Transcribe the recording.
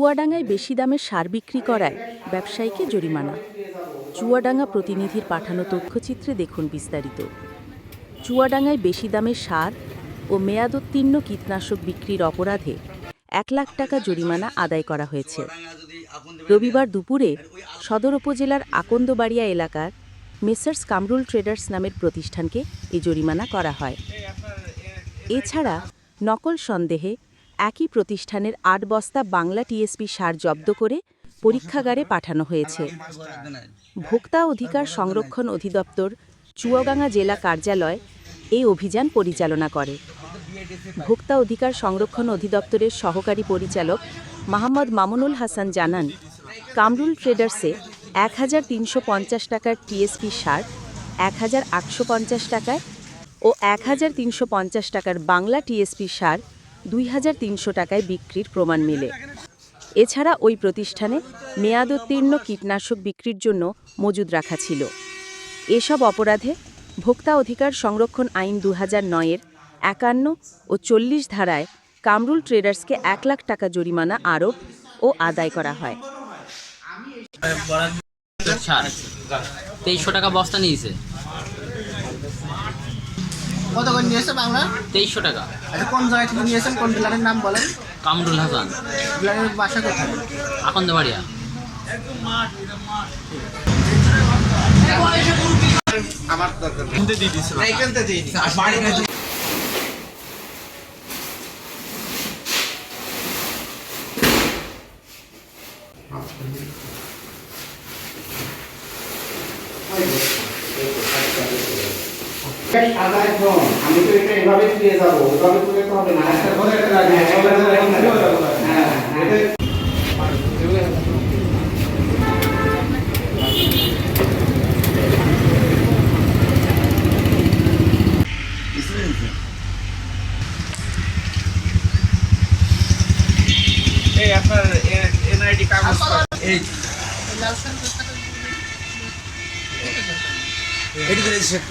চুয়াডাঙ্গায় বেশি দামে সার বিক্রি করায় ব্যবসায়ীকে জরিমানা। চুয়াডাঙ্গা প্রতিনিধির পাঠানো তথ্যচিত্রে দেখুন বিস্তারিত। চুয়াডাঙ্গায় বেশি দামে সার ও মেয়াদোত্তীর্ণ কীটনাশক বিক্রির অপরাধে এক লাখ টাকা জরিমানা আদায় করা হয়েছে। রবিবার দুপুরে সদর উপজেলার আকন্দবাড়িয়া এলাকার মেসার্স কামরুল ট্রেডার্স নামের প্রতিষ্ঠানকে এই জরিমানা করা হয়। এছাড়া নকল সন্দেহে একই প্রতিষ্ঠানের আট বস্তা বাংলা টিএসপি সার জব্দ করে পরীক্ষাগারে পাঠানো হয়েছে। ভোক্তা অধিকার সংরক্ষণ অধিদপ্তর, চুয়াডাঙ্গা জেলা কার্যালয় এই অভিযান পরিচালনা করে। ভোক্তা অধিকার সংরক্ষণ অধিদপ্তরের সহকারী পরিচালক মোহাম্মদ মামুনুল হাসান জানান, কামরুল ট্রেডার্সে এক হাজার তিনশো পঞ্চাশ টাকার টিএসপি সার, এক হাজার আটশো পঞ্চাশ টাকায় ও এক হাজার তিনশো পঞ্চাশ টাকার বাংলা টিএসপি সার দুই হাজার তিনশো টাকায় বিক্রির প্রমাণ মিলে। এছাড়া ওই প্রতিষ্ঠানে মেয়াদোত্তীর্ণ কীটনাশক বিক্রির জন্য মজুদ রাখা ছিল। এসব অপরাধে ভোক্তা অধিকার সংরক্ষণ আইন দু হাজার নয়ের একান্ন ও চল্লিশ ধারায় কামরুল ট্রেডার্সকে এক লাখ টাকা জরিমানা আরোপ ও আদায় করা হয়। তেইশশো টাকা বস্তা নিয়েছে। কত করে নিয়েছে বাংলা? তেইশশো টাকা। আচ্ছা কোন জায়গা থেকে নিয়েছেন কোন ডিলারের নাম বলেন? কামরুল হাসান। ডিলারের বাসা কোথায়? আকন্দবাড়িয়া। সাদা একদম আমি তো এটা এভাবে দিয়ে যাব ওইভাবে তুলে তো হবে না। একটা করে একটা লাগে হ্যাঁ হ্যাঁ। এই আপনার এনআইডি কাগজ এই। এটি করে সেট